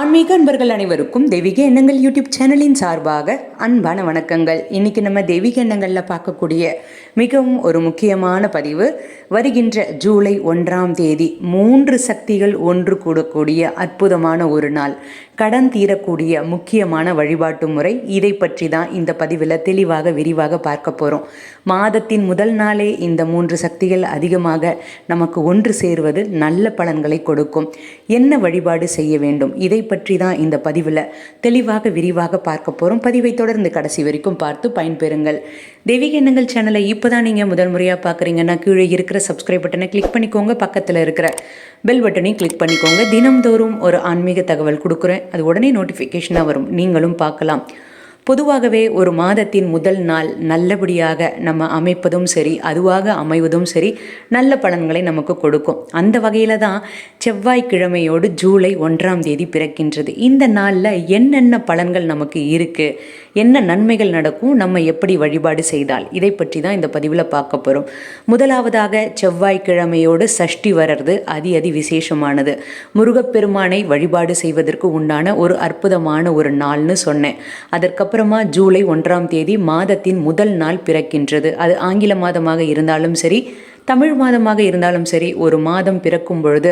ஆன்மீக அன்பர்கள் அனைவருக்கும் தெய்வீக எண்ணங்கள் யூடியூப் சேனலின் சார்பாக அன்பான வணக்கங்கள். இன்னைக்கு நம்ம தெய்வீக எண்ணங்களில் பார்க்கக்கூடிய மிகவும் ஒரு முக்கியமான பதிவு வருகின்ற ஜூலை ஒன்றாம் தேதி மூன்று சக்திகள் ஒன்று கூடக்கூடிய அற்புதமான ஒரு நாள் கடன் தீரக்கூடிய முக்கியமான வழிபாட்டு முறை. இதை பற்றி தான் இந்த பதிவில் தெளிவாக விரிவாக பார்க்க போகிறோம் மாதத்தின் முதல் நாளே இந்த மூன்று சக்திகள் அதிகமாக நமக்கு ஒன்று சேருவது நல்ல பலன்களை கொடுக்கும். என்ன வழிபாடு செய்ய வேண்டும்? இதை பற்றி தான் இந்த பதிவில் தெளிவாக விரிவாக பார்க்க போகிறோம் பதிவை தொடர்ந்து கடைசி வரைக்கும் பார்த்து பயன்பெறுங்கள். தெய்வீக எண்ணங்கள் சேனலை இப்போ தான் நீங்கள் முதல் முறையாக பார்க்குறீங்கன்னா கீழே இருக்கிற சப்ஸ்கிரைப் பட்டனை கிளிக் பண்ணிக்கோங்க. பக்கத்தில் இருக்கிற பெல் பட்டனையும் கிளிக் பண்ணிக்கோங்க. தினம்தோறும் ஒரு ஆன்மீக தகவல் கொடுக்குறேன். அது உடனே நோட்டிஃபிகேஷனாக வரும். நீங்களும் பார்க்கலாம். பொதுவாகவே ஒரு மாதத்தின் முதல் நாள் நல்லபடியாக நம்ம அமைப்பதும் சரி அதுவாக அமைவதும் சரி நல்ல பலன்களை நமக்கு கொடுக்கும். அந்த வகையில் தான் செவ்வாய்க்கிழமையோடு ஜூலை ஒன்றாம் தேதி பிறக்கின்றது. இந்த நாளில் என்னென்ன பலன்கள் நமக்கு இருக்குது என்ன நன்மைகள் நடக்கும் நம்ம எப்படி வழிபாடு செய்தால்? இதை பற்றி தான் இந்த பதிவில் பார்க்க போகிறோம் முதலாவதாக செவ்வாய்க்கிழமையோடு சஷ்டி வர்றது அதி அதி விசேஷமானது. முருகப்பெருமானை வழிபாடு செய்வதற்கு உண்டான ஒரு அற்புதமான ஒரு நாள்னு சொன்னேன். அதற்கப்புறமா ஜூலை ஒன்றாம் தேதி மாதத்தின் முதல் நாள் பிறக்கின்றது. அது ஆங்கில மாதமாக இருந்தாலும் சரி தமிழ் மாதமாக இருந்தாலும் சரி ஒரு மாதம் பிறக்கும் பொழுது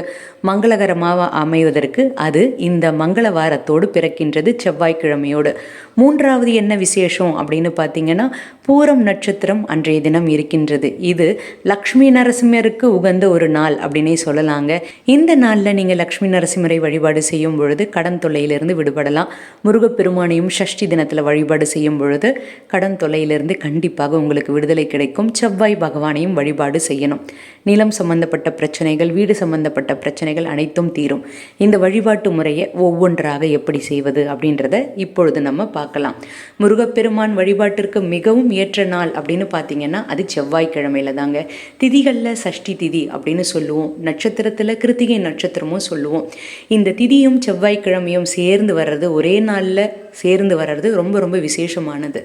மங்களகரமாக அமைவதற்கு அது இந்த மங்கள வாரத்தோடு பிறக்கின்றது செவ்வாய்க்கிழமையோடு. மூன்றாவது என்ன விசேஷம் அப்படின்னு பார்த்தீங்கன்னா பூரம் நட்சத்திரம் அன்றைய தினம் இருக்கின்றது. இது லக்ஷ்மி நரசிம்மருக்கு உகந்த ஒரு நாள் அப்படின்னே சொல்லலாங்க. இந்த நாளில் நீங்கள் லக்ஷ்மி நரசிம்மரை வழிபாடு செய்யும் பொழுது கடன் தொல்லையிலிருந்து விடுபடலாம். முருகப்பெருமானையும் ஷஷ்டி தினத்தில் வழிபாடு செய்யும் பொழுது கடன் தொல்லையிலிருந்து கண்டிப்பாக உங்களுக்கு விடுதலை கிடைக்கும். செவ்வாய் பகவானையும் வழிபாடு செய்யணும். நிலம் சம்பந்தப்பட்ட பிரச்சனைகள் வீடு சம்பந்தப்பட்ட பிரச்சனைகள் அனைத்தும் தீரும். இந்த வழிபாட்டு முறையை ஒவ்வொன்றாக எப்படி செய்வது அப்படின்றத இப்பொழுது நம்ம பார்க்கலாம். முருகப்பெருமான் வழிபாட்டிற்கு மிகவும் ஏற்ற நாள் அப்படின்னு பார்த்தீங்கன்னா அது செவ்வாய்க்கிழமையில தாங்க. திதிகளில் சஷ்டி திதி அப்படின்னு சொல்லுவோம். நட்சத்திரத்தில் கிருத்திகை நட்சத்திரமும் சொல்லுவோம். இந்த திதியும் செவ்வாய்க்கிழமையும் சேர்ந்து வர்றது ஒரே நாளில் சேர்ந்து வர்றது ரொம்ப ரொம்ப விசேஷமானது.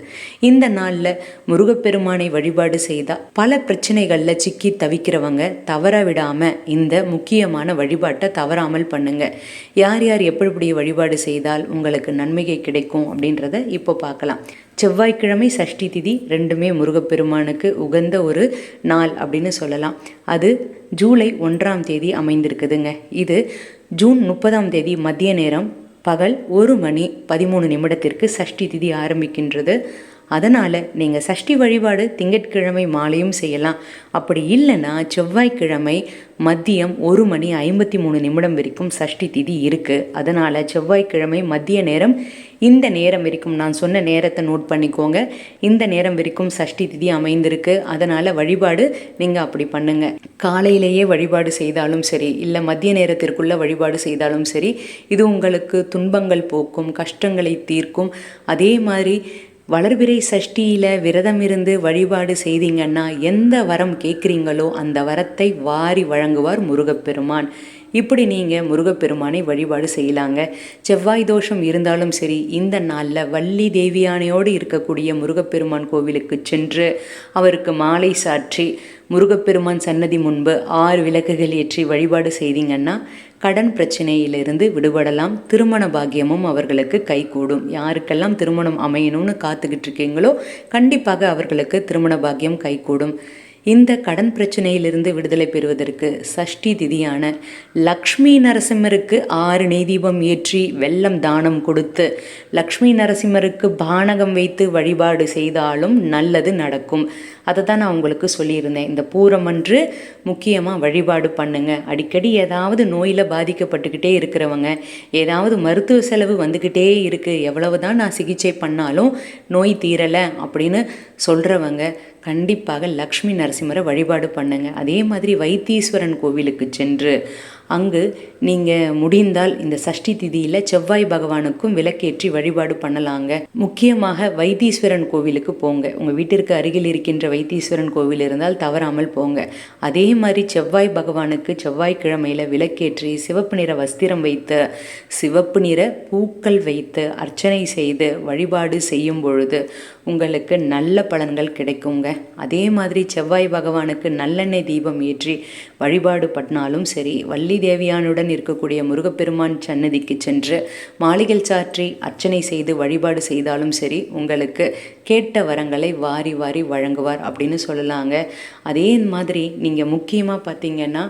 இந்த நாளில் முருகப்பெருமானை வழிபாடு செய்தால் பல பிரச்சனைகளில் சிக்கி தவிக்கிறவங்க தவற விடாமல் இந்த முக்கியமான வழிபாட்டை தவறாமல் பண்ணுங்க. யார் யார் எப்படி வழிபாடு செய்தால் உங்களுக்கு நன்மைகை கிடைக்கும் அப்படின்றத இப்போ பார்க்கலாம். செவ்வாய்க்கிழமை சஷ்டி திதி ரெண்டுமே முருகப்பெருமானுக்கு உகந்த ஒரு நாள் அப்படின்னு சொல்லலாம். அது ஜூலை ஒன்றாம் தேதி அமைந்திருக்குதுங்க. இது ஜூன் முப்பதாம் தேதி மதிய நேரம் பகல் ஒரு மணி பதிமூணு நிமிடத்திற்கு சஷ்டி திதி ஆரம்பிக்கின்றது. அதனால் நீங்கள் சஷ்டி வழிபாடு திங்கட்கிழமை மாலையும் செய்யலாம். அப்படி இல்லைன்னா செவ்வாய்க்கிழமை மதியம் ஒரு மணி ஐம்பத்தி மூணு நிமிடம் வரைக்கும் சஷ்டி திதி இருக்குது அதனால் செவ்வாய்க்கிழமை மதிய நேரம் இந்த நேரம் வரைக்கும் நான் சொன்ன நேரத்தை நோட் பண்ணிக்கோங்க. இந்த நேரம் வரைக்கும் சஷ்டி திதி அமைந்திருக்கு. அதனால் வழிபாடு நீங்கள் அப்படி பண்ணுங்க. காலையிலேயே வழிபாடு செய்தாலும் சரி இல்லை மதிய நேரத்திற்குள்ளே வழிபாடு செய்தாலும் சரி இது உங்களுக்கு துன்பங்கள் போக்கும் கஷ்டங்களை தீர்க்கும். அதே மாதிரி வளர்பிறை சஷ்டியில் விரதம் இருந்து வழிபாடு செய்தீங்கன்னா எந்த வரம் கேட்குறீங்களோ அந்த வரத்தை வாரி வழங்குவார் முருகப்பெருமான். இப்படி நீங்கள் முருகப்பெருமானை வழிபாடு செய்யலாங்க. செவ்வாய் தோஷம் இருந்தாலும் சரி இந்த நாளில் வள்ளி தேவியானையோடு இருக்கக்கூடிய முருகப்பெருமான் கோவிலுக்கு சென்று அவருக்கு மாலை சாற்றி முருகப்பெருமான் சன்னதி முன்பு ஆறு விளக்குகள் ஏற்றி வழிபாடு செய்தீங்கன்னா கடன் பிரச்சனையிலிருந்து விடுபடலாம். திருமண பாக்கியமும் அவர்களுக்கு கைகூடும். யாருக்கெல்லாம் திருமணம் அமையணும்னு காத்துக்கிட்டு இருக்கீங்களோ கண்டிப்பாக அவர்களுக்கு திருமண பாக்கியம் கைகூடும். இந்த கடன் பிரச்சனையிலிருந்து விடுதலை பெறுவதற்கு சஷ்டி திதியான லக்ஷ்மி நரசிம்மருக்கு ஆறு நெய்தீபம் ஏற்றி வெள்ளம் தானம் கொடுத்து லக்ஷ்மி நரசிம்மருக்கு பானகம் வைத்து வழிபாடு செய்தாலும் நல்லது நடக்கும். அதை தான் நான் உங்களுக்கு சொல்லியிருந்தேன். இந்த பூரமன்று முக்கியமாக வழிபாடு பண்ணுங்க. அடிக்கடி ஏதாவது நோயில் பாதிக்கப்பட்டுக்கிட்டே இருக்கிறவங்க ஏதாவது மருத்துவ செலவு வந்துக்கிட்டே இருக்குது எவ்வளவு தான் நான் சிகிச்சை பண்ணாலும் நோய் தீரலை அப்படின்னு சொல்கிறவங்க கண்டிப்பாக லக்ஷ்மி நரசிம்மரை வழிபாடு பண்ணுங்க. அதே மாதிரி வைத்தீஸ்வரன் கோவிலுக்கு சென்று அங்கு நீங்கள் முடிந்தால் இந்த சஷ்டி திதியில் செவ்வாய் பகவானுக்கும் விளக்கேற்றி வழிபாடு பண்ணலாங்க. முக்கியமாக வைத்தீஸ்வரன் கோவிலுக்கு போங்க. உங்கள் வீட்டிற்கு அருகில் இருக்கின்ற வைத்தீஸ்வரன் கோவில் இருந்தால் தவறாமல் போங்க. அதே மாதிரி செவ்வாய் பகவானுக்கு செவ்வாய்க்கிழமையில் விளக்கேற்றி சிவப்பு நிற வஸ்திரம் வைத்து சிவப்பு நிற பூக்கள் வைத்து அர்ச்சனை செய்து வழிபாடு செய்யும் பொழுது உங்களுக்கு நல்ல பலன்கள் கிடைக்குங்க. அதே மாதிரி செவ்வாய் பகவானுக்கு நல்லெண்ணெய் தீபம் ஏற்றி வழிபாடு பண்ணாலும் சரி வள்ளி தேவியானுடன் இருக்கக்கூடிய முருகப்பெருமான் சன்னதிக்கு சென்று மாளிகள் சாற்றி அர்ச்சனை செய்து வழிபாடு செய்தாலும் சரி உங்களுக்கு கேட்ட வரங்களை வாரி வாரி வழங்குவார். அப்படின்னு சொல்லலாங்க. அதே மாதிரி நீங்கள் முக்கியமாக பார்த்தீங்கன்னா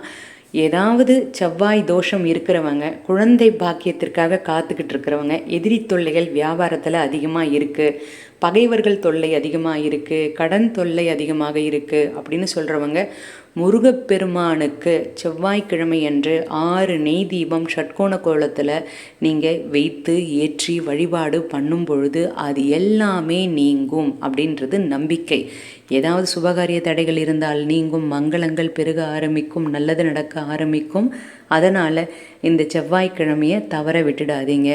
ஏதாவது செவ்வாய் தோஷம் இருக்கிறவங்க குழந்தை பாக்கியத்திற்காக காத்துக்கிட்டு இருக்கிறவங்க எதிரி தொல்லைகள் வியாபாரத்தில் அதிகமாக இருக்குது பகைவர்கள் தொல்லை அதிகமாக இருக்குது கடன் தொல்லை அதிகமாக இருக்குது அப்படின்னு சொல்கிறவங்க முருகப்பெருமானுக்கு செவ்வாய்க்கிழமை அன்று ஆறு நெய் தீபம் ஷட்கோண கோலத்தில் நீங்கள் வைத்து ஏற்றி வழிபாடு பண்ணும் பொழுது அது எல்லாமே நீங்கும் அப்படின்றது நம்பிக்கை. ஏதாவது சுபகாரிய தடைகள் இருந்தால் நீங்கும் மங்களங்கள் பெருக ஆரம்பிக்கும் நல்லது நடக்க ஆரம்பிக்கும். அதனால் இந்த செவ்வாய்க்கிழமையை தவற விட்டுடாதீங்க.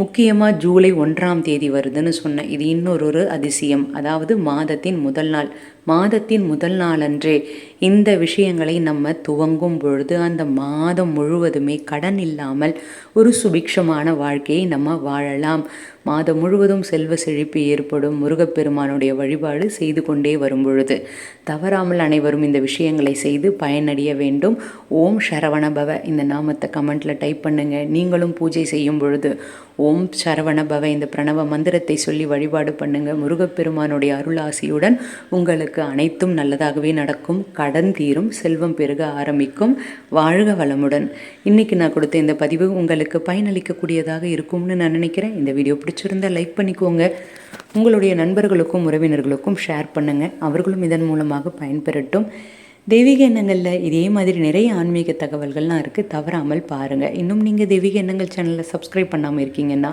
முக்கியமாக ஜூலை ஒன்றாம் தேதி வருதுன்னு சொன்னேன். இது இன்னொரு மற்றொரு அதிசயம். அதாவது மாதத்தின் முதல் நாள். மாதத்தின் முதல் நாளன்றே இந்த விஷயங்களை நம்ம துவங்கும் பொழுது அந்த மாதம் முழுவதுமே கடன் இல்லாமல் ஒரு சுபிக்ஷமான வாழ்க்கையை நம்ம வாழலாம். மாதம் முழுவதும் செல்வ செழிப்பு ஏற்படும். முருகப்பெருமானுடைய வழிபாடு செய்து கொண்டே வரும் பொழுது தவறாமல் அனைவரும் இந்த விஷயங்களை செய்து பயனடைய வேண்டும். ஓம் சரவணபவ இந்த நாமத்தை கமெண்ட்டில் டைப் பண்ணுங்கள் நீங்களும் பூஜை செய்யும் பொழுது ஓம் சரவணபவ இந்த பிரணவ மந்திரத்தை சொல்லி வழிபாடு பண்ணுங்கள் முருகப்பெருமானுடைய அருளாசியுடன் உங்களுக்கு உங்களுக்கு அனைத்தும் நல்லதாகவே நடக்கும். கடன் தீரும் செல்வம் பெருக ஆரம்பிக்கும். வாழ்க வளமுடன். இன்றைக்கி நான் கொடுத்த இந்த பதிவு உங்களுக்கு பயனளிக்கக்கூடியதாக இருக்கும்னு நான் நினைக்கிறேன். இந்த வீடியோ பிடிச்சிருந்தால் லைக் பண்ணிக்கோங்க. உங்களுடைய நண்பர்களுக்கும் உறவினர்களுக்கும் ஷேர் பண்ணுங்கள் அவர்களும் இதன் மூலமாக பயன்பெறட்டும். தெய்வீக எண்ணங்களில் இதே மாதிரி நிறைய ஆன்மீக தகவல்கள்லாம் இருக்குது தவறாமல் பாருங்கள் இன்னும் நீங்கள் தெய்வீக எண்ணங்கள் சேனலில் சப்ஸ்கிரைப் பண்ணாமல் இருக்கீங்கன்னா